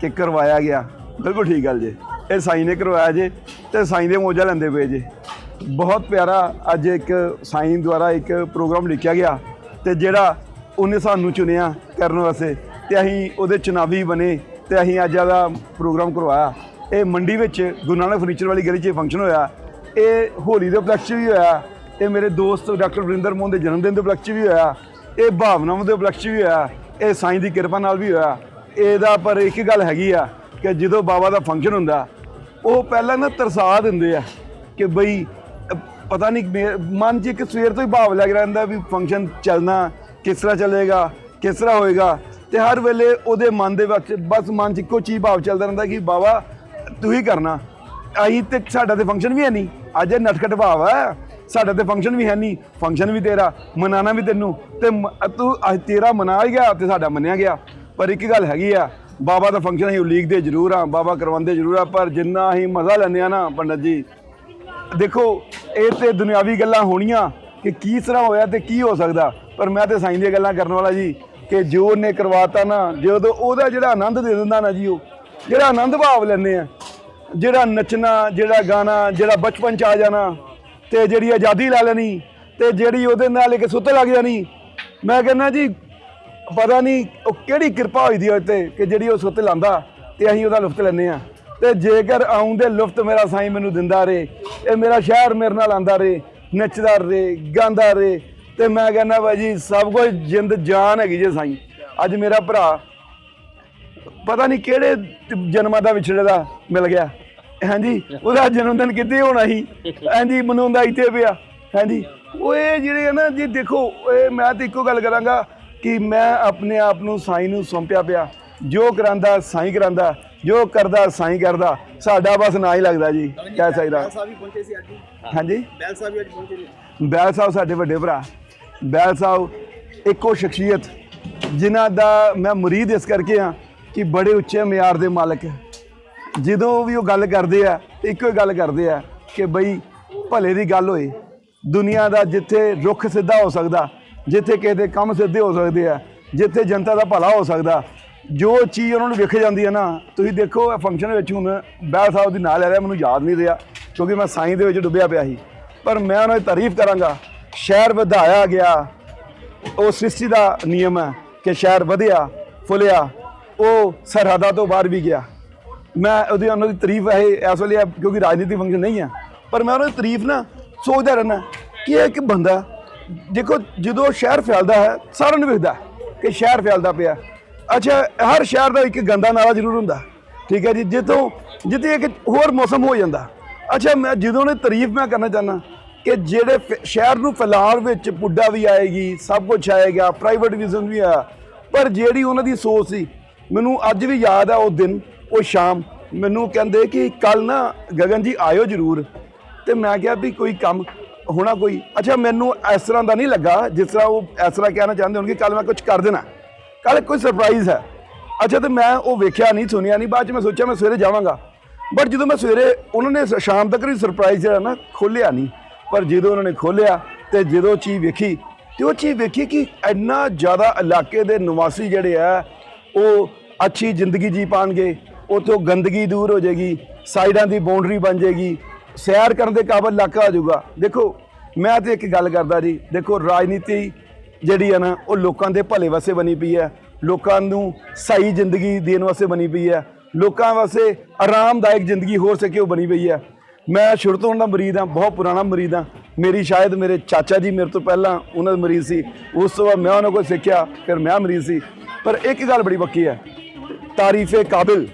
ਕਿ ਕਰਵਾਇਆ ਗਿਆ। ਬਿਲਕੁਲ ਠੀਕ ਗੱਲ ਜੇ। ਇਹ ਸਾਈਂ ਨੇ ਕਰਵਾਇਆ ਜੇ ਤੇ ਸਾਈਂ ਦੇ ਮੋਜਾ ਲੈਂਦੇ ਪਏ ਜੇ। ਬਹੁਤ ਪਿਆਰਾ ਅੱਜ ਇੱਕ ਸਾਈਂ ਦੁਆਰਾ ਇੱਕ ਪ੍ਰੋਗਰਾਮ ਲਿਖਿਆ ਗਿਆ ਤੇ ਜਿਹੜਾ ਉਹਨੇ ਸਾਨੂੰ ਚੁਣਿਆ ਕਰਨ ਵਾਸਤੇ ਤੇ ਅਸੀਂ ਉਹਦੇ ਚੁਣਾਵੀ ਬਣੇ ਤੇ ਅਸੀਂ ਅੱਜ ਦਾ ਪ੍ਰੋਗਰਾਮ ਕਰਵਾਇਆ। ਇਹ ਮੰਡੀ ਵਿੱਚ ਗੁਰੂ ਨਾਨਕ ਫਰਨੀਚਰ ਵਾਲੀ ਗਲੀ 'ਚ ਫੰਕਸ਼ਨ ਹੋਇਆ। ਇਹ ਹੋਲੀ ਦੇ ਉਪਲਕਸ਼ 'ਚ ਵੀ ਹੋਇਆ। ਇਹ ਮੇਰੇ ਦੋਸਤ ਡਾਕਟਰ ਵਰਿੰਦਰ ਮੋਹਨ ਦੇ ਜਨਮ ਦਿਨ ਦੇ ਉਪਲਕਸ਼ 'ਚ ਵੀ ਹੋਇਆ। ਇਹ ਭਾਵਨਾਵਾਂ ਦੇ ਉਪਲਕਸ਼ 'ਚ ਵੀ ਹੋਇਆ। ਇਹ ਸਾਈਂ ਦੀ ਕਿਰਪਾ ਨਾਲ ਵੀ ਹੋਇਆ। ਇਹਦਾ ਪਰ ਇੱਕ ਗੱਲ ਹੈਗੀ ਆ ਕਿ ਜਦੋਂ ਬਾਬਾ ਦਾ ਫੰਕਸ਼ਨ ਹੁੰਦਾ, ਉਹ ਪਹਿਲਾਂ ਨਾ ਤਰਸਾ ਦਿੰਦੇ ਆ ਕਿ ਬਈ, ਪਤਾ ਨਹੀਂ ਮਨ 'ਚ ਇੱਕ ਸਵੇਰ ਤੋਂ ਹੀ ਭਾਵ ਲੱਗ ਰਹਿੰਦਾ ਵੀ ਫੰਕਸ਼ਨ ਚੱਲਣਾ, ਕਿਸ ਤਰ੍ਹਾਂ ਚੱਲੇਗਾ, ਕਿਸ ਤਰ੍ਹਾਂ ਹੋਏਗਾ ਤੇ ਹਰ ਵੇਲੇ ਉਹਦੇ ਮਨ ਦੇ ਵਿੱਚ ਬਸ ਮਨ 'ਚ ਇੱਕੋ ਚੀਜ਼ ਭਾਵ ਚੱਲਦਾ ਰਹਿੰਦਾ ਕਿ ਬਾਬਾ, ਤੂੰ ਹੀ ਕਰਨਾ। ਅਸੀਂ ਤੇ ਸਾਡਾ ਤੇ ਫੰਕਸ਼ਨ ਵੀ ਹੈ ਨਹੀਂ ਅੱਜ ਇਹ ਨਟਖਟ ਭਾਵ ਹੈ ਸਾਡਾ ਤੇ ਫੰਕਸ਼ਨ ਵੀ ਹੈ ਨਹੀਂ ਫੰਕਸ਼ਨ ਵੀ ਤੇਰਾ ਮਨਾਣਾ ਵੀ ਤੈਨੂੰ। ਤੇ ਮ- ਤੂੰ ਅੱਜ ਤੇਰਾ ਮਨਾ ਗਿਆ ਤੇ ਸਾਡਾ ਮੰਨਿਆ ਗਿਆ। ਪਰ ਇੱਕ ਗੱਲ ਹੈਗੀ ਆ, ਬਾਬਾ ਦਾ ਫੰਕਸ਼ਨ ਅਸੀਂ ਉਲੀਕਦੇ ਜ਼ਰੂਰ ਆ, ਬਾਬਾ ਕਰਵਾਉਂਦੇ ਜ਼ਰੂਰ ਆ, ਪਰ ਜਿੰਨਾ ਅਸੀਂ ਮਜ਼ਾ ਲੈਂਦੇ ਆ ਨਾ ਪੰਡਤ ਜੀ, ਦੇਖੋ, ਇਹ ਤੇ ਦੁਨਿਆਵੀ ਗੱਲਾਂ ਹੋਣੀਆਂ ਕਿ ਕੀ ਤਰ੍ਹਾਂ ਹੋਇਆ ਤੇ ਕੀ ਹੋ ਸਕਦਾ, ਪਰ ਮੈਂ ਤੇ ਸਾਈਂ ਦੀਆਂ ਗੱਲਾਂ ਕਰਨ ਵਾਲਾ ਜੀ, ਕਿ ਜੋ ਉਹਨੇ ਕਰਵਾਤਾ ਨਾ, ਜਦੋਂ ਉਹਦਾ ਜਿਹੜਾ ਆਨੰਦ ਦੇ ਦਿੰਦਾ ਨਾ ਜੀ ਉਹ, ਜਿਹੜਾ ਆਨੰਦ ਭਾਵ ਲੈਂਦੇ ਆ, ਜਿਹੜਾ ਨੱਚਣਾ, ਜਿਹੜਾ ਗਾਣਾ, ਜਿਹੜਾ ਬਚਪਨ ਚ ਆ ਜਾਣਾ, ਤੇ ਜਿਹੜੀ ਆਜ਼ਾਦੀ ਲੈ ਲੈਣੀ, ਤੇ ਜਿਹੜੀ ਉਹਦੇ ਨਾਲ ਇੱਕ ਸੁੱਤ ਲੱਗ ਜਾਣੀ, ਮੈਂ ਕਹਿੰਦਾ ਜੀ ਪਤਾ ਨਹੀਂ ਉਹ ਕਿਹੜੀ ਕਿਰਪਾ ਹੋਈ ਦੀ ਉਹ ਤੇ ਕਿ ਜਿਹੜੀ ਉਹ ਸੁੱਤ ਲਾਂਦਾ ਤੇ ਅਸੀਂ ਉਹਦਾ ਲੁਫਤ ਲੈਂਦੇ ਆ ਤੇ ਜੇਕਰ ਆਉਂਦੇ ਲੁਫਤ ਮੇਰਾ ਸਾਈਂ ਮੈਨੂੰ ਦਿੰਦਾ ਰੇ ਇਹ ਮੇਰਾ ਸ਼ਹਿਰ ਮੇਰੇ ਨਾਲ ਆਂਦਾ ਰੇ ਨੱਚਦਾ ਰੇ ਗਾਉਂਦਾ ਰੇ ਤੇ ਮੈਂ ਕਹਿੰਦਾ ਬਾਜੀ ਸਭ ਕੁਝ ਜਿੰਦ ਜਾਨ ਹੈਗੀ ਜੇ ਸਾਈਂ। ਅੱਜ ਮੇਰਾ ਭਰਾ ਪਤਾ ਨਹੀਂ ਕਿਹੜੇ ਜਨਮਾਂ ਦਾ ਵਿਛੜੇ ਦਾ ਮਿਲ ਗਿਆ। ਹਾਂਜੀ, ਉਹਦਾ ਜਨਮ ਦਿਨ ਕਿੱਥੇ ਹੋਣਾ ਸੀ? ਹਾਂਜੀ ਮਨਾਉਂਦਾ ਇੱਥੇ ਪਿਆ। ਹਾਂਜੀ, ਉਹ ਇਹ ਜਿਹੜੇ ਆ ਨਾ, ਜੀ ਦੇਖੋ, ਇਹ ਮੈਂ ਤਾਂ ਇੱਕੋ ਗੱਲ ਕਰਾਂਗਾ ਕਿ ਮੈਂ ਆਪਣੇ ਆਪ ਨੂੰ ਸਾਈਂ ਨੂੰ ਸੌਂਪਿਆ ਪਿਆ। ਜੋ ਕਰਾਂਦਾ ਸਾਈਂ ਕਰਾਂਦਾ ਜੋ ਕਰਦਾ ਸਾਈਂ ਕਰਦਾ ਸਾਡਾ ਬਸ ਨਾ ਹੀ ਲੱਗਦਾ ਜੀ ਕਹਿ ਸਕਦਾ। ਸਾਹਿਬ ਵੀ ਪਹੁੰਚੇ ਸੀ ਅੱਜ ਹੀ। ਹਾਂਜੀ? ਬੈਲ ਸਾਹਿਬ ਵੀ ਅੱਜ ਪਹੁੰਚੇ ਨੇ। ਬੈਲ ਸਾਹਿਬ ਸਾਡੇ ਵੱਡੇ ਭਰਾ। ਬੈਲ ਸਾਹਿਬ ਇੱਕੋ ਸ਼ਖਸੀਅਤ ਜਿਨ੍ਹਾਂ ਦਾ ਮੈਂ ਮੁਰੀਦ ਇਸ ਕਰਕੇ ਆ ਕਿ ਬੜੇ ਉੱਚੇ ਮਿਆਰ ਦੇ ਮਾਲਕ ਹੈ। ਜਦੋਂ ਵੀ ਉਹ ਗੱਲ ਕਰਦੇ ਆ ਤੇ ਇੱਕੋ ਹੀ ਗੱਲ ਕਰਦੇ ਆ ਕਿ ਬਈ ਭਲੇ ਦੀ ਗੱਲ ਹੋਏ। ਦੁਨੀਆ ਦਾ ਜਿੱਥੇ ਰੁੱਖ ਸਿੱਧਾ ਹੋ ਸਕਦਾ ਜਿੱਥੇ ਕਿਸੇ ਦੇ ਕੰਮ ਸਿੱਧੇ ਹੋ ਸਕਦੇ ਆ, ਜਿੱਥੇ ਜਨਤਾ ਦਾ ਭਲਾ ਹੋ ਸਕਦਾ। ਜੋ ਚੀਜ਼ ਉਹਨਾਂ ਨੂੰ ਵਿਖ ਜਾਂਦੀ ਹੈ ਨਾ, ਤੁਸੀਂ ਦੇਖੋ ਇਹ ਫੰਕਸ਼ਨ ਵਿੱਚ ਹੁਣ ਬੈਲ ਸਾਹਿਬ ਦੀ ਨਾਂ ਲੈ ਰਿਹਾ, ਮੈਨੂੰ ਯਾਦ ਨਹੀਂ ਰਿਹਾ, ਕਿਉਂਕਿ ਮੈਂ ਸਾਈਂ ਦੇ ਵਿੱਚ ਡੁੱਬਿਆ ਪਿਆ ਸੀ। ਪਰ ਮੈਂ ਉਹਨਾਂ ਦੀ ਤਾਰੀਫ ਕਰਾਂਗਾ, ਸ਼ਹਿਰ ਵਧਾਇਆ ਗਿਆ। ਉਹ ਸ੍ਰਿਸ਼ਟੀ ਦਾ ਨਿਯਮ ਹੈ ਕਿ ਸ਼ਹਿਰ ਵਧਿਆ, ਫੁੱਲਿਆ, ਉਹ ਸਰਹੱਦਾਂ ਤੋਂ ਬਾਹਰ ਵੀ ਗਿਆ। ਮੈਂ ਉਹਦੀ ਉਹਨਾਂ ਦੀ ਤਾਰੀਫ ਹੈ ਇਸ ਵੇਲੇ ਕਿਉਂਕਿ ਰਾਜਨੀਤੀ ਫੰਕਸ਼ਨ ਨਹੀਂ ਹੈ ਪਰ ਮੈਂ ਉਹਨਾਂ ਦੀ ਤਾਰੀਫ ਨਾ ਸੋਚਦਾ ਰਹਿਣਾ ਕਿ ਇਹ ਇੱਕ ਬੰਦਾ ਦੇਖੋ, ਜਦੋਂ ਸ਼ਹਿਰ ਫੈਲਦਾ ਹੈ, ਸਾਰਿਆਂ ਨੂੰ ਵੇਖਦਾ ਕਿ ਸ਼ਹਿਰ ਫੈਲਦਾ ਪਿਆ। ਅੱਛਾ, ਹਰ ਸ਼ਹਿਰ ਦਾ ਇੱਕ ਗੰਦਾ ਨਾਲਾ ਜ਼ਰੂਰ ਹੁੰਦਾ। ਠੀਕ ਹੈ ਜੀ, ਜਿੱਥੋਂ, ਜਿੱਥੇ ਇੱਕ ਹੋਰ ਮੌਸਮ ਹੋ ਜਾਂਦਾ। ਅੱਛਾ, ਮੈਂ ਜਦੋਂ ਨੇ ਤਾਰੀਫ ਮੈਂ ਕਰਨਾ ਚਾਹੁੰਦਾ ਕਿ ਜਿਹੜੇ ਫ- ਸ਼ਹਿਰ ਨੂੰ ਫੈਲਾਉਣ ਵਿੱਚ ਪੁੱਡਾ ਵੀ ਆਏਗੀ, ਸਭ ਕੁਝ ਆਏਗਾ ਪ੍ਰਾਈਵੇਟ ਵਿਜ਼ਨ ਵੀ ਆ, ਪਰ ਜਿਹੜੀ ਉਹਨਾਂ ਦੀ ਸੋਚ ਸੀ, ਮੈਨੂੰ ਅੱਜ ਵੀ ਯਾਦ ਆ ਉਹ ਦਿਨ, ਉਹ ਸ਼ਾਮ। ਮੈਨੂੰ ਕਹਿੰਦੇ ਕਿ ਕੱਲ ਨਾ ਗਗਨ ਜੀ ਆਇਓ ਜ਼ਰੂਰ। ਤੇ ਮੈਂ ਕਿਹਾ ਵੀ ਕੋਈ ਕੰਮ ਹੋਣਾ ਕੋਈ? ਅੱਛਾ, ਮੈਨੂੰ ਇਸ ਤਰ੍ਹਾਂ ਦਾ ਨਹੀਂ ਲੱਗਾ, ਜਿਸ ਤਰ੍ਹਾਂ ਉਹ ਇਸ ਤਰ੍ਹਾਂ ਕਹਿਣਾ ਚਾਹੁੰਦੇ ਹੋਣਗੇ ਕੱਲ ਮੈਂ ਕੁਝ ਕਰ ਦੇਣਾ। ਕੱਲ ਕੋਈ ਸਰਪ੍ਰਾਈਜ਼ ਹੈ। ਅੱਛਾ, ਤੇ ਮੈਂ ਉਹ ਵੇਖਿਆ ਨਹੀਂ, ਸੁਣਿਆ ਨਹੀਂ, ਬਾਅਦ ਚ ਮੈਂ ਸੋਚਿਆ ਮੈਂ ਸਵੇਰੇ ਜਾਵਾਂਗਾ। ਬਟ ਜਦੋਂ ਮੈਂ ਸਵੇਰੇ ਉਹਨਾਂ ਨੇ ਸ਼ਾਮ ਤੱਕ ਹੀ ਸਰਪ੍ਰਾਈਜ਼ ਜਿਹੜਾ ਨਾ ਖੋਲਿਆ ਨਹੀਂ। ਪਰ ਜਦੋਂ ਉਹਨਾਂ ਨੇ ਖੋਲਿਆ ਤੇ ਜਦੋਂ ਚੀਜ਼ ਵੇਖੀ, ਤੇ ਉਹ ਚੀਜ਼ ਵੇਖੀ ਕਿ ਇੰਨਾ ਜ਼ਿਆਦਾ ਇਲਾਕੇ ਦੇ ਨਿਵਾਸੀ ਜਿਹੜੇ ਆ, ਉਹ ਅੱਛੀ ਜ਼ਿੰਦਗੀ ਜੀ ਪਾਣਗੇ, ਉਥੋਂ ਗੰਦਗੀ ਦੂਰ ਹੋ ਜਾਏਗੀ, ਸਾਈਡਾਂ ਦੀ ਬਾਉਂਡਰੀ ਬਣ ਜਾਏਗੀ ਸੈਰ ਕਰਨ ਦੇ ਕਾਬਲ ਇਲਾਕਾ ਆ ਜਾਊਗਾ। ਦੇਖੋ, ਮੈਂ ਤੇ ਇੱਕ ਗੱਲ ਕਰਦਾ ਜੀ, ਦੇਖੋ, ਰਾਜਨੀਤੀ ਜਿਹੜੀ ਆ ਨਾ, ਉਹ ਲੋਕਾਂ ਦੇ ਭਲੇ ਵਾਸਤੇ ਬਣੀ ਪਈ ਹੈ। ਲੋਕਾਂ ਨੂੰ ਸਹੀ ਜ਼ਿੰਦਗੀ ਦੇਣ ਵਾਸਤੇ ਬਣੀ ਪਈ ਹੈ। ਲੋਕਾਂ ਵਾਸਤੇ ਆਰਾਮਦਾਇਕ ਜ਼ਿੰਦਗੀ ਹੋ ਸਕੇ ਉਹ ਬਣੀ ਪਈ ਹੈ। ਮੈਂ ਸ਼ੁਰੂ ਤੋਂ ਉਹਨਾਂ ਮਰੀਜ਼ ਹਾਂ ਬਹੁਤ ਪੁਰਾਣਾ ਮਰੀਜ਼ ਹਾਂ। ਮੇਰੀ ਸ਼ਾਇਦ ਮੇਰੇ ਚਾਚਾ ਜੀ ਮੇਰੇ ਤੋਂ ਪਹਿਲਾਂ ਉਹਨਾਂ ਦੇ ਮਰੀਜ਼ ਸੀ। ਉਸ ਤੋਂ ਬਾਅਦ ਮੈਂ ਉਹਨਾਂ ਕੋਲ ਸਿੱਖਿਆ, ਫਿਰ ਮੈਂ ਮਰੀਜ਼ ਸੀ। ਪਰ ਇੱਕ ਗੱਲ ਬੜੀ ਪੱਕੀ ਹੈ, ਤਾਰੀਫੇ ਕਾਬਿਲ।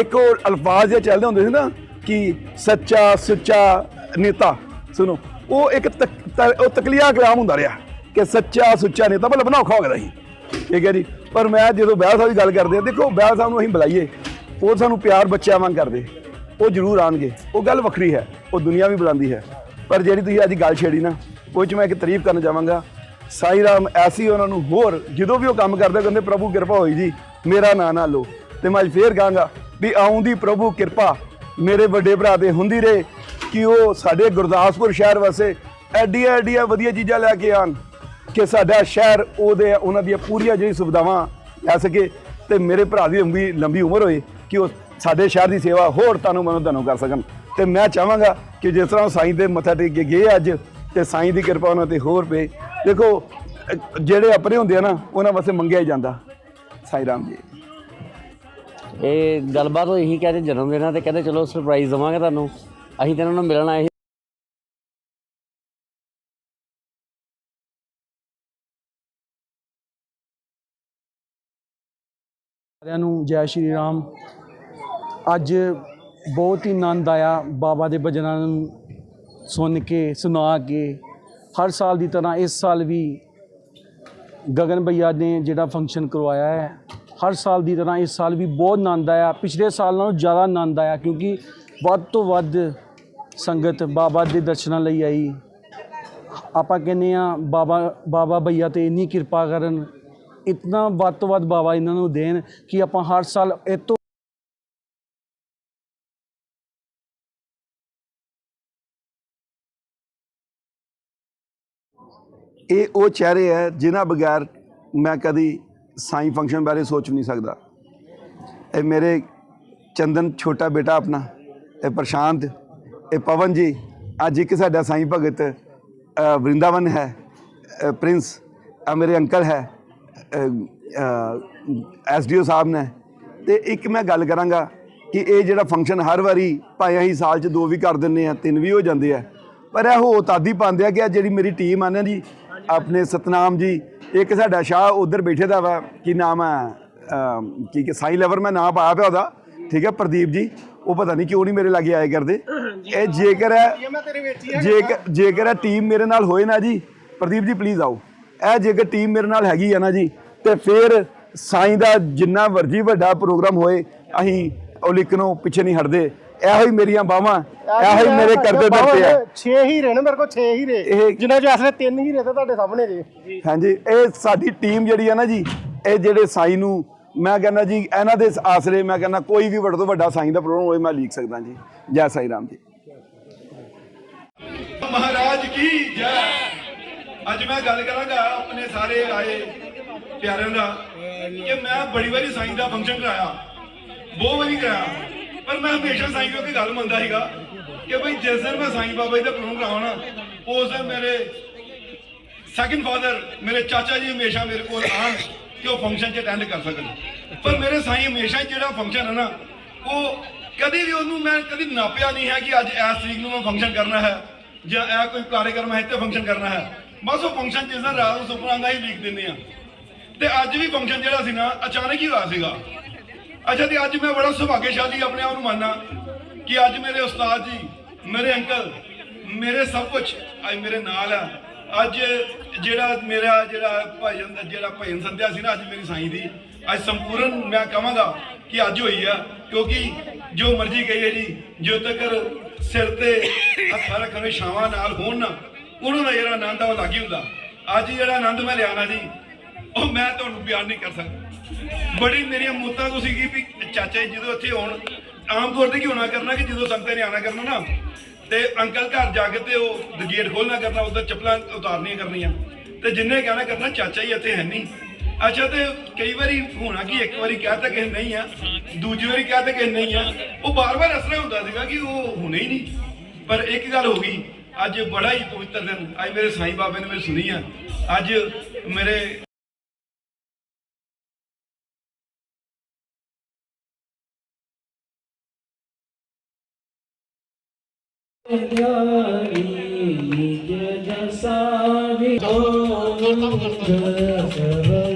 ਇੱਕ ਉਹ ਅਲਫਾਜ਼ ਜੇ ਚੱਲਦੇ ਹੁੰਦੇ ਸੀ ਨਾ ਕਿ ਸੱਚਾ, ਸੁੱਚਾ ਨੇਤਾ। ਸੁਣੋ, ਉਹ ਇੱਕ ਤਕ- ਤ- ਉਹ ਤਕਲੀਆ ਕਲਾਮ ਹੁੰਦਾ ਰਿਹਾ ਕਿ ਸੱਚਾ, ਸੁੱਚਾ ਨੇਤਾ ਪਰ ਲੱਭਣਾ ਔਖਾ ਹੋ ਗਿਆ ਸੀ। ਠੀਕ ਹੈ ਜੀ? ਪਰ ਮੈਂ ਜਦੋਂ ਬਹਿਲ ਸਾਹਿਬ ਦੀ ਗੱਲ ਕਰਦੇ ਆ, ਦੇਖੋ, ਬਹਿਲ ਸਾਹਿਬ ਨੂੰ ਅਸੀਂ ਬੁਲਾਈਏ, ਉਹ ਸਾਨੂੰ ਪਿਆਰ ਬੱਚਿਆਂ ਵਾਂਗ ਕਰਦੇ। ਉਹ ਜ਼ਰੂਰ ਆਣਗੇ ਉਹ ਗੱਲ ਵੱਖਰੀ ਹੈ, ਉਹ ਦੁਨੀਆ ਵੀ ਬੁਲਾਉਂਦੀ ਹੈ। ਪਰ ਜਿਹੜੀ ਤੁਸੀਂ ਅੱਜ ਗੱਲ ਛੇੜੀ ਨਾ, ਉਹ 'ਚ ਮੈਂ ਇੱਕ ਤਾਰੀਫ ਕਰਨ ਚਾਹਾਂਗਾ ਸਾਈ ਰਾਮ ਐਸੀ ਉਹਨਾਂ ਨੂੰ ਹੋਰ, ਜਦੋਂ ਵੀ ਉਹ ਕੰਮ ਕਰਦੇ, ਕਹਿੰਦੇ, ਪ੍ਰਭੂ ਕਿਰਪਾ ਹੋਈ ਜੀ, ਮੇਰਾ ਨਾਂ ਨਾ ਲਓ। ਤੇ ਮੈਂ ਅੱਜ ਫੇਰ ਕਹਾਂਗਾ ਵੀ ਆਉਂਦੀ ਪ੍ਰਭੂ ਕਿਰਪਾ ਮੇਰੇ ਵੱਡੇ ਭਰਾ ਤੇ ਹੁੰਦੀ ਰਹੇ ਕਿ ਉਹ ਸਾਡੇ ਗੁਰਦਾਸਪੁਰ ਸ਼ਹਿਰ ਵਾਸਤੇ ਐਡੀਆਂ ਐਡੀਆਂ ਵਧੀਆ ਚੀਜ਼ਾਂ ਲੈ ਕੇ ਆਣ ਕਿ ਸਾਡਾ ਸ਼ਹਿਰ, ਉਹਦੇ, ਉਹਨਾਂ ਦੀਆਂ ਪੂਰੀਆਂ ਜਿਹੜੀ ਸੁਵਿਧਾਵਾਂ ਲੈ ਸਕੇ ਤੇ ਮੇਰੇ ਭਰਾ ਦੀ ਲੰਬੀ ਲੰਬੀ ਉਮਰ ਹੋਏ ਕਿ ਉਹ ਸਾਡੇ ਸ਼ਹਿਰ ਦੀ ਸੇਵਾ ਹੋਰ ਤੁਹਾਨੂੰ ਮਨੋਂ ਤੁਹਾਨੂੰ ਕਰ ਸਕਣ। ਤੇ ਮੈਂ ਚਾਹਾਂਗਾ ਕਿ ਜਿਸ ਤਰ੍ਹਾਂ ਉਹ ਸਾਈਂ ਦੇ ਮੱਥਾ ਟੇਕ ਕੇ ਗਏ ਅੱਜ ਤੇ ਸਾਈਂ ਦੀ ਕਿਰਪਾ ਉਹਨਾਂ ਤੇ ਹੋਰ ਪਏ। ਦੇਖੋ ਜਿਹੜੇ ਆਪਣੇ ਹੁੰਦੇ ਆ ਨਾ, ਉਹਨਾਂ ਵਾਸਤੇ ਮੰਗਿਆ ਹੀ ਜਾਂਦਾ। ਸਾਈਂ ਰਾਮ ਜੀ। ਇਹ ਗੱਲਬਾਤ ਹੋਈ ਸੀ, ਕਹਿੰਦੇ ਜਨਮ ਦਿਨਾਂ ਤੇ ਕਹਿੰਦੇ ਚਲੋ ਸਰਪ੍ਰਾਈਜ਼ ਦਵਾਂਗੇ ਤੁਹਾਨੂੰ। ਅਸੀਂ ਤਾਂ ਇਹਨਾਂ ਨੂੰ ਮਿਲਣ ਆਏ ਸੀ। ਸਾਰਿਆਂ ਨੂੰ ਜੈ ਸ਼੍ਰੀ ਰਾਮ। ਅੱਜ ਬਹੁਤ ਹੀ ਆਨੰਦ ਆਇਆ ਬਾਬਾ ਦੇ ਭਜਨਾਂ ਨੂੰ ਸੁਣ ਕੇ, ਸੁਣਾ ਕੇ। ਹਰ ਸਾਲ ਦੀ ਤਰ੍ਹਾਂ ਇਸ ਸਾਲ ਵੀ ਗਗਨ ਭਈਆ ਨੇ ਜਿਹੜਾ ਫੰਕਸ਼ਨ ਕਰਵਾਇਆ ਹੈ। ਹਰ ਸਾਲ ਦੀ ਤਰ੍ਹਾਂ ਇਸ ਸਾਲ ਵੀ ਬਹੁਤ ਆਨੰਦ ਆਇਆ। ਪਿਛਲੇ ਸਾਲ ਨਾਲੋਂ ਜ਼ਿਆਦਾ ਆਨੰਦ ਆਇਆ ਕਿਉਂਕਿ ਵੱਧ ਤੋਂ ਵੱਧ ਸੰਗਤ ਬਾਬਾ ਦੇ ਦਰਸ਼ਨਾਂ ਲਈ ਆਈ। ਆਪਾਂ ਕਹਿੰਦੇ ਆ ਬਾਬਾ ਬਾਬਾ ਭਈਆ ਤੇ ਇੰਨੀ ਕਿਰਪਾ ਕਰਨ, ਇਤਨਾ ਵੱਧ ਤੋਂ ਵੱਧ ਬਾਬਾ ਇਹਨਾਂ ਨੂੰ ਦੇਣ ਕਿ ਆਪਾਂ ਹਰ ਸਾਲ ਇਹ ਤੋਂ ਇਹ ਉਹ ਚਿਹਰੇ ਹੈ ਜਿਨ੍ਹਾਂ ਬਗੈਰ ਮੈਂ ਕਦੀ ਸਾਈਂ ਫੰਕਸ਼ਨ ਬਾਰੇ ਸੋਚ ਨਹੀਂ ਸਕਦਾ। ਇਹ ਮੇਰੇ ਚੰਦਨ ਛੋਟਾ ਬੇਟਾ ਆਪਣਾ, ਇਹ ਪ੍ਰਸ਼ਾਂਤ, ਇਹ ਪਵਨ ਜੀ, ਅੱਜ ਇੱਕ ਸਾਡਾ ਸਾਈਂ ਭਗਤ ਵਰਿੰਦਾਵਨ ਹੈ ਪ੍ਰਿੰਸ, ਆ ਮੇਰੇ ਅੰਕਲ ਹੈ ਐਸਡੀਓ ਸਾਹਿਬ ਨੇ। ਤੇ ਇੱਕ ਮੈਂ ਗੱਲ ਕਰਾਂਗਾ ਕਿ ਇਹ ਜਿਹੜਾ ਫੰਕਸ਼ਨ ਹਰ ਵਾਰੀ ਭਾਵੇਂ ਅਸੀਂ ਸਾਲ 'ਚ ਦੋ ਵੀ ਕਰ ਦਿੰਨੇ ਆ ਤਿੰਨ ਵੀ ਹੋ ਜਾਂਦੇ ਆ, ਪਰ ਇਹ ਹੋ ਤਾਦੀ ਪਾਉਂਦੇ ਆ ਕਿ ਇਹ ਜਿਹੜੀ ਮੇਰੀ ਟੀਮ ਆ ਨਾ ਜੀ ਆਪਣੇ ਸਤਨਾਮ ਜੀ ਇੱਕ ਸਾਡਾ ਸ਼ਾਹ ਉਧਰ ਬੈਠੇ ਦਾ ਵਾ ਕੀ ਨਾਮ ਹੈ ਕੀ ਕਿ ਸਾਈ ਲਵਰ ਮੈਂ ਨਾਂ ਪਾਇਆ ਪਿਆ ਉਹਦਾ ਠੀਕ ਹੈ ਪ੍ਰਦੀਪ ਜੀ ਉਹ ਪਤਾ ਨਹੀਂ ਕਿਉਂ ਨਹੀਂ ਮੇਰੇ ਲਾਗੇ ਆਏ ਕਰਦੇ। ਇਹ ਜੇਕਰ ਹੈ ਜੇਕਰ ਜੇਕਰ ਟੀਮ ਮੇਰੇ ਨਾਲ ਹੋਏ ਨਾ ਜੀ ਪ੍ਰਦੀਪ ਜੀ ਪਲੀਜ਼ ਆਓ। ਇਹ ਜੇਕਰ ਟੀਮ ਮੇਰੇ ਨਾਲ ਹੈਗੀ ਆ ਨਾ ਜੀ ਤੇ ਫਿਰ ਸਾਈਂ ਦਾ ਜਿੰਨਾ ਵਰਜੀ ਵੱਡਾ ਪ੍ਰੋਗਰਾਮ ਹੋਏ ਅਸੀਂ ਉਹ ਲਿਖਣੋਂ ਪਿੱਛੇ ਨਹੀਂ ਹਟਦੇ। ਇਹੋ ਹੀ ਮੇਰੀਆਂ ਬਾਹਾਂ ਇਹੋ ਹੀ ਮੇਰੇ ਕਰਦੇ ਦਰਤੇ ਆ। 6 ਹੀਰੇ ਨੇ ਮੇਰੇ ਕੋਲ 6 ਹੀਰੇ ਇਹ- ਜਿਨ੍ਹਾਂ ਚ ਅਸਲੇ 3 ਹੀਰੇ ਤੇ ਤੁਹਾਡੇ ਸਾਹਮਣੇ ਜੀ। ਹਾਂਜੀ ਇਹ ਸਾਡੀ ਟੀਮ ਜਿਹੜੀ ਹੈ ਨਾ ਜੀ ਇਹ ਜਿਹੜੇ ਸਾਈਂ ਨੂੰ ਮੈਂ ਕਹਿੰਦਾ ਜੀ ਇਹਨਾਂ ਦੇ ਆਸਰੇ ਮੈਂ ਕਹਿੰਦਾ ਕੋਈ ਵੀ ਵੱਡੇ ਤੋਂ ਵੱਡਾ ਸਾਈਂ ਦਾ ਪ੍ਰੋਗਰਾਮ ਹੋਏ ਮੈਂ ਲਿਖ ਸਕਦਾ ਜੀ। ਜੈ ਸਾਈਂ ਰਾਮ ਜੀ। ਮਹਾਰਾਜ ਕੀ ਜੈ। ਅੱਜ ਮੈਂ ਗੱਲ ਕਰਾਂਗਾ ਆਪਣੇ ਸਾਰੇ ਆਏ ਪਿਆਰਿਆਂ ਦਾ ਕਿ ਮੈਂ ਬੜੀ ਵਾਰੀ ਸਾਈਂ ਦਾ ਫੰਕਸ਼ਨ ਕਰਾਇਆ ਬਹੁਤ ਵਾਰੀ ਕਰਾਇਆ। ਪਰ ਮੈਂ ਹਮੇਸ਼ਾ ਸਾਈਂ ਕੋਲ ਇੱਕ ਗੱਲ ਮੰਨਦਾ ਸੀਗਾ ਕਿ ਬਈ ਜਿਸ ਦਿਨ ਮੈਂ ਸਾਈਂ ਬਾਬਾ ਜੀ ਦਾ ਪ੍ਰੋਗਰਾਮ ਕਰਾਉਣਾ, ਉਸ ਦਿਨ ਮੇਰੇ ਸੈਕਿੰਡ ਫਾਦਰ ਮੇਰੇ ਚਾਚਾ ਜੀ ਹਮੇਸ਼ਾ ਮੇਰੇ ਕੋਲ ਆਣ ਕਿ ਉਹ ਫੰਕਸ਼ਨ 'ਚ ਅਟੈਂਡ ਕਰ ਸਕਣ। ਪਰ ਮੇਰੇ ਸਾਈਂ ਹਮੇਸ਼ਾ ਹੀ ਜਿਹੜਾ ਫੰਕਸ਼ਨ ਹੈ ਨਾ, ਉਹ ਕਦੀ ਵੀ ਉਹਨੂੰ ਮੈਂ ਕਦੀ ਨਾਪਿਆ ਨਹੀਂ ਹੈ ਕਿ ਅੱਜ ਇਸ ਤਰੀਕ ਨੂੰ ਮੈਂ ਫੰਕਸ਼ਨ ਕਰਨਾ ਹੈ ਜਾਂ ਇਹ ਕੋਈ ਕਾਰਜਕ੍ਰਮ ਹੈ ਇੱਥੇ ਫੰਕਸ਼ਨ ਕਰਨਾ ਹੈ। ਬਸ ਉਹ ਫੰਕਸ਼ਨ ਜਿਸ ਦਿਨ ਰਾਤ ਨੂੰ ਸੁਪਨਾ ਆਉਂਦਾ ਹੀ ਲਿਖ ਦਿੰਦੇ ਆ। ਤੇ ਅੱਜ ਵੀ ਫੰਕਸ਼ਨ ਜਿਹੜਾ ਸੀ ਨਾ, ਅਚਾਨਕ ਹੀ ਹੋਇਆ ਸੀਗਾ। ਅੱਛਾ ਤੇ ਅੱਜ ਮੈਂ ਬੜਾ ਸੁਭਾਗਿਆਸ਼ਾਲੀ ਆਪਣੇ ਆਪ ਨੂੰ ਮੰਨਣਾ ਕਿ ਅੱਜ ਮੇਰੇ ਉਸਤਾਦ ਜੀ, ਮੇਰੇ ਅੰਕਲ, ਮੇਰੇ ਸਭ ਕੁਝ ਅੱਜ ਮੇਰੇ ਨਾਲ ਆ। ਅੱਜ ਜਿਹੜਾ ਮੇਰਾ ਜਿਹੜਾ ਭਜਨ ਜਿਹੜਾ ਭਜਨ ਸੰਧਿਆ ਸੀ ਨਾ, ਅੱਜ ਮੇਰੀ ਸਾਈਂ ਦੀ, ਅੱਜ ਸੰਪੂਰਨ ਮੈਂ ਕਹਾਂਗਾ ਕਿ ਅੱਜ ਹੋਈ ਆ, ਕਿਉਂਕਿ ਜੋ ਮਰਜ਼ੀ ਕਹੀਏ ਜੀ, ਜੋ ਤੱਕ ਸਿਰ ਤੇ ਹੱਥਾਂ ਰੱਖਣ ਛਾਵਾਂ ਨਾਲ ਹੋਣ ਨਾ, ਉਹਨਾਂ ਦਾ ਜਿਹੜਾ ਆਨੰਦ ਆ ਉਹ ਲੱਗ ਹੀ ਹੁੰਦਾ। ਅੱਜ ਜਿਹੜਾ ਆਨੰਦ ਮੈਂ ਲਿਆ ਜੀ, ਉਹ ਮੈਂ ਤੁਹਾਨੂੰ ਬਿਆਨ ਨਹੀਂ ਕਰ ਸਕਦਾ। ਬੜੀ ਮੇਰੀਆਂ ਮੁੱਤਾਂ ਤੋਂ ਸੀਗੀ ਵੀ ਚਾਚਾ ਜੀ ਜਦੋਂ ਇੱਥੇ ਆਉਣ, ਆਮ ਤੌਰ ਤੇ ਕੀ ਹੋਣਾ ਕਰਨਾ ਕਿ ਜਦੋਂ ਸੰਗਤਾਂ ਨੇ ਆਣਾ ਕਰਨਾ ਨਾ, ਤੇ ਅੰਕਲ ਘਰ ਜਾ ਕੇ ਤੇ ਉਹ ਗੇਟ ਖੋਲਣਾ ਕਰਨਾ, ਉਧਰ ਚੱਪਲਾਂ ਉਤਾਰਨੀਆਂ ਕਰਨੀਆਂ। ਤੇ ਜਿੰਨੇ ਕਹਿਣਾ ਕਰਨਾ, ਚਾਚਾ ਜੀ ਇੱਥੇ ਹੈ ਨਹੀਂ। ਅੱਛਾ, ਤੇ ਕਈ ਵਾਰੀ ਹੋਣਾ ਕਿ, ਇੱਕ ਵਾਰੀ ਕਹਤਾ ਕਿ ਨਹੀਂ ਆ, ਦੂਜੀ ਵਾਰੀ ਕਹਤਾ ਕਿ ਨਹੀਂ ਆ। ਉਹ ਬਾਰ-ਬਾਰ ਅਸਰ ਹੁੰਦਾ ਸੀਗਾ ਕਿ ਉਹ ਹੋਣੇ ਹੀ ਨਹੀਂ। ਪਰ ਇੱਕ ਗੱਲ ਹੋ ਗਈ, ਅੱਜ ਬੜਾ ਹੀ ਪਵਿੱਤਰ ਦਿਨ। ਅੱਜ ਮੇਰੇ ਸਾਈਂ ਬਾਬੇ ਨੇ ਮੇਰੀ ਸੁਣੀ ਆ। ਅੱਜ ਮੇਰੇ જસાવી સર્વ